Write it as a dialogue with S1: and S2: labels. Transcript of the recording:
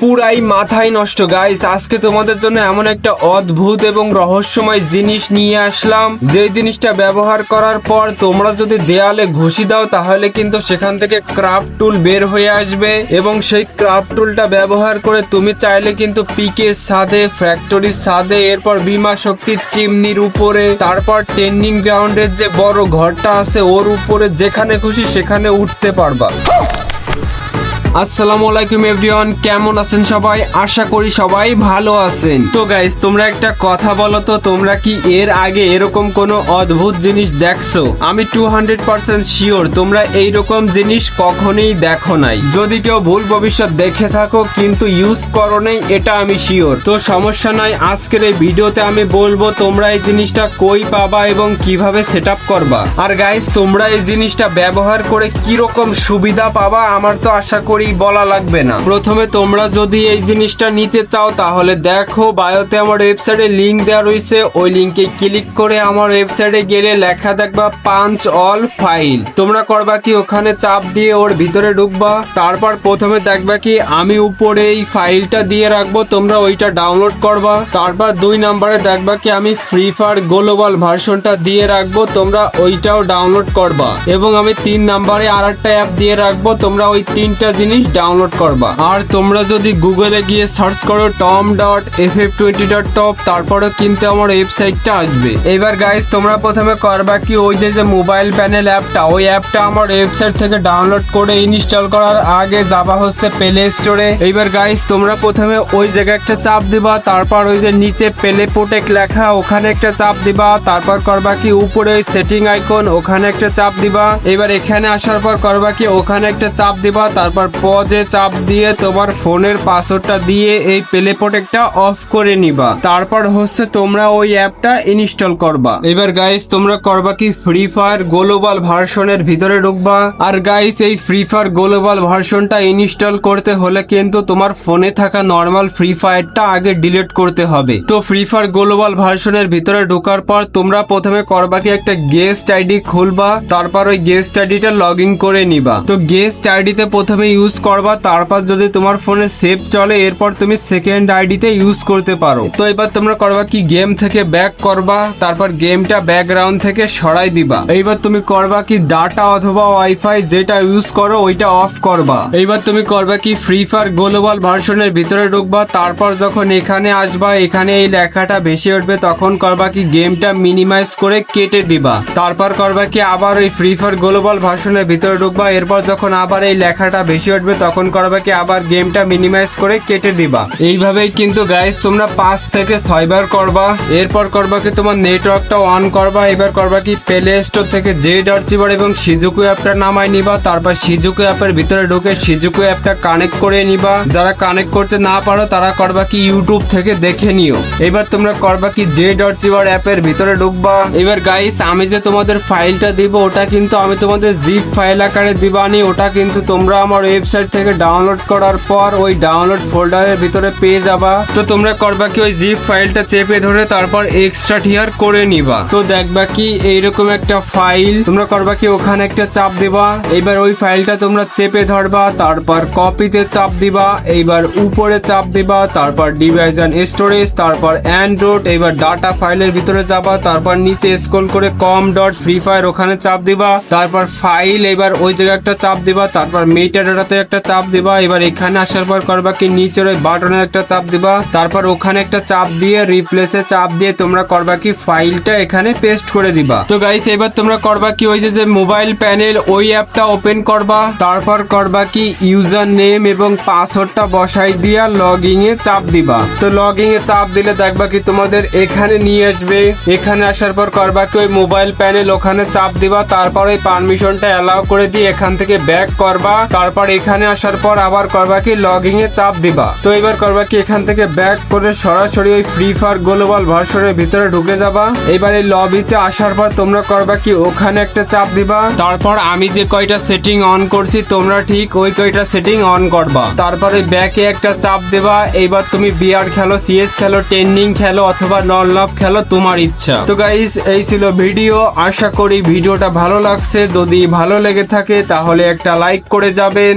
S1: পুরাই মাথায় নষ্ট। গাইস আজকে তোমাদের জন্য এমন একটা অদ্ভুত এবং রহস্যময় জিনিস নিয়ে আসলাম। যে জিনিসটা ব্যবহার করার পর তোমরা যদি দেয়ালে ঘুষি দাও, তাহলে কিন্তু সেখান থেকে ক্রাফট টুল বের হয়ে আসবে এবং সেই ক্রাফট টুলটা ব্যবহার করে তুমি চাইলে কিন্তু পিকে সাদে ফ্যাক্টরির সাদে এরপর বিমা শক্তির চিমনির উপরে, তারপর ট্রেনিং গ্রাউন্ডের যে বড় ঘরটা আছে, ওর উপরে যেখানে খুশি সেখানে উঠতে পারবা। আসসালামু আলাইকুম এভরিওয়ান, কেমন আছেন সবাই? আশা করি সবাই ভালো আছেন। তো গাইস তোমরা একটা কথা বলো তো, তোমরা কি এর আগে এরকম কোনো অদ্ভুত জিনিস দেখছ? আমি টু হান্ড্রেড পার্সেন্ট শিওর তোমরা এইরকম জিনিস কখনোই দেখো নাই। যদি কেউ ভুল ভবিষ্যৎ দেখে থাকো, কিন্তু ইউজ করো নেই, এটা আমি শিওর তো সমস্যা নাই, আজকের এই ভিডিওতে আমি বলব, তোমরা এই জিনিসটা কই পাবা এবং কীভাবে সেট করবা। আর গাইস তোমরা এই জিনিসটা ব্যবহার করে কীরকম সুবিধা পাবা, আমার তো আশা করি বলা লাগবে না। প্রথমে তোমরা যদি এই জিনিসটা নিতে চাও, তাহলে দেখো বায়োতে আমার ওয়েবসাইটে লিংক দেওয়া রয়েছে। ওই লিংকে ক্লিক করে আমার ওয়েবসাইটে গেলে লেখা দেখবা, পাঞ্চ অল ফাইল। তোমরা করবা কি, ওখানে চাপ দিয়ে ওর ভিতরে ঢুকবা। তারপর প্রথমে দেখবা কি, আমি উপরে এই ফাইলটা দিয়ে রাখব, তোমরা ওইটা ডাউনলোড করবা। তারপর দুই নম্বরে দেখবা কি, আমি ফ্রি ফায়ার গ্লোবাল ভার্সনটা দিয়ে রাখব, তোমরা ওইটাও ডাউনলোড করবা। এবং আমি তিন নম্বরে আর একটা অ্যাপ দিয়ে রাখব, তোমরা ওই তিনটা জিনিস ডাউনলোড করবা। আর তোমরা যদি গুগলে গিয়ে সার্চ করো Tom dot F F twenty dot top তারপরেও কিন্তু আমার ওয়েবসাইটটা আসবে। এবার গাইস তোমরা প্রথমে করবা কি, ওই যে যে মোবাইল প্যানেল অ্যাপটা ওই অ্যাপটা আমার ওয়েবসাইট থেকে ডাউনলোড করে ইনস্টল করার আগে যাবা হচ্ছে প্লে স্টোরে এইবার গাইস তোমরা প্রথমে ওই জায়গায় একটা চাপ দিবা, তারপর ওই যে নিচে প্লে প্রোটেক লেখা, ওখানে একটা চাপ দিবা, তারপর করবা কি, উপরে ওই সেটিং আইকন ওখানে একটা চাপ দিবা। এবার এখানে আসার পর করবা কি, ওখানে একটা চাপ দিবা, তারপর পজে চাপ দিয়ে তোমার ফোনের পাসওয়ার্ডটা দিয়ে এই প্লে প্রোটেক্টটা অফ করে নিবা। তারপর হচ্ছে তোমরা ওই অ্যাপটা ইনস্টল করবা। এবার গাইস তোমরা করবা কি ফ্রি ফায়ার গ্লোবাল ভার্সনের ভিতরে ঢুকবা। আর গাইস এই ফ্রি ফায়ার গ্লোবাল ভার্সনটা ইনস্টল করতে হলে কিন্তু তোমার ফোনে থাকা নর্মাল ফ্রি ফায়ারটা আগে ডিলিট করতে হবে। তো ফ্রি ফায়ার গ্লোবাল ভার্সনের ভিতরে ঢোকার পর তোমরা প্রথমে করবা কি একটা গেস্ট আইডি খুলবা। তারপর ওই গেস্ট আইডিটা লগ করে নিবা। তো গেস্ট আইডিতে প্রথমে ইউজ করবা তারপর যদি তোমার ফোনে সেভ চলে, এরপর তুমি সেকেন্ড আইডিতে ইউজ করতে পারো। তো এবার তোমরা করবা কি গেম থেকে ব্যাক করবা, তারপর গেমটা ব্যাকগ্রাউন্ড থেকে সরাই দিবা। এইবার তুমি করবা কি ডাটা অথবা ওয়াইফাই যেটা ইউজ করো, ওইটা অফ করবা। এইবার তুমি করবা কি ফ্রি ফায়ার গ্লোবাল ভার্সনের ভিতরে ঢুকবা, তারপর যখন এখানে আসবা, এখানে এই লেখাটা ভেসে উঠবে, তখন করবা কি গেমটা মিনিমাইজ করে কেটে দিবা। তারপর করবা কি, আবার ওই ফ্রি ফায়ার গ্লোবাল ভার্সনের ভিতরে ঢুকবা, এরপর যখন আবার এই লেখাটা ভেসে উঠবে তখন করবা কি আবার গেমটা মিনিমাইজ করে কেটে দিবা। এইভাবেই কিন্তু গাইস তোমরা পাঁচ থেকে ছয়বার করবা। এরপর করবা কি তোমার নেটওয়ার্কটা অন করবা। এবার করবা কি প্লে স্টোর থেকে জেড আর্চিবার এবং সিজুকু অ্যাপটা নামাই নিবা। তারপর সিজুকু অ্যাপের ভিতরে ঢুকে সিজুকু অ্যাপটা কানেক্ট করে নিবা। যারা কানেক্ট করতে না পারো, তারা করবা কি ইউটিউব থেকে দেখে নিও। এবার তোমরা করবা কি জেড আর্চিবার অ্যাপের ভিতরে ঢুকবা। এবার গাইস আমি যে তোমাদের ফাইলটা দিব, ওটা কিন্তু আমি তোমাদের জিপ ফাইল আকারে দিবানি। ওটা কিন্তু তোমরা আমার ওয়েবসাইট থেকে ডাউনলোড করার পর ওই ডাউনলোড ফোল্ডারের ভিতরে পেয়ে যাবা। তো তোমরা করবা কি, ওই জিপ ফাইলটা চেপে ধরে তারপর এক্সট্রা টিয়ার করে নিবা। তো দেখবা কি, এইরকম একটা ফাইল তোমরা করবা কি, ওখানে একটা চাপ দিবা। এবার ওই ফাইলটা তোমরা চেপে ধরবা, তারপর কপিতে চাপ দিবা। এইবার উপরে চাপ দিবা, তারপর ডিভাইস স্টোরেজ তারপর অ্যান্ড্রয়েড এবার ডাটা ফাইলের ভিতরে যাবা, তারপর নিচে স্ক্রল করে কম ডট ফ্রি ফায়ার ওখানে চাপ দিবা। তারপর ফাইল এবার ওই জায়গায় একটা চাপ দিবা, তারপর মেটা ডাটাতে একটা চাপ দিবা, এবার এখানে আসার পর করবা কি, নিচের ওই বাটনে একটা চাপ দিবা, তারপর ওখানে একটা চাপ দিয়ে রিপ্লেসে চাপ দিয়ে তোমরা করবা কি ফাইলটা এখানে পেস্ট করে দিবা। তো গাইস এবার তোমরা করবা কি, ওই যে মোবাইল প্যানেল ওই অ্যাপটা ওপেন করবা, তারপর করবা কি ইউজার নেম এবং পাসওয়ার্ডটা বসাই দিয়া লগইং এ চাপ দিবা। তো লগইং এ চাপ দিলে দেখবা কি, তোমাদের এখানে নিয়ে আসবে, এখানে আসার পর করবা কি, ওই মোবাইল প্যানেল ওখানে চাপ দিবা, তারপর ওই পারমিশনটা অ্যালাউ করে দিয়ে এখান থেকে ব্যাক করবা, তারপর এখানে আসার পর আবার করবা কি লগইং এ চাপ দিবা। তো এবার করবা কি এখান থেকে ব্যাক করে সরাসরি ওই ফ্রি ফায়ার গ্লোবাল ভার্সনের ভিতরে ঢুকে যাবা। এবার এই লবিতে আসার পর তোমরা করবা কি ওখানে একটা চাপ দিবা। তারপর আমি যে কয়টা সেটিং অন করছি, তোমরা ঠিক ওই কয়টা সেটিং অন করবা। তারপরে ব্যাকে একটা চাপ দেবা। এইবার তুমি বিয়ার খেলো সিএস খেলো টেন্ডিং খেলো অথবা নন লাভ খেলো, তোমার ইচ্ছা। তো গাইস এই ছিল ভিডিও আশা করি ভিডিওটা ভালো লাগছে। যদি ভালো লেগে থাকে তাহলে একটা লাইক করে যাবেন।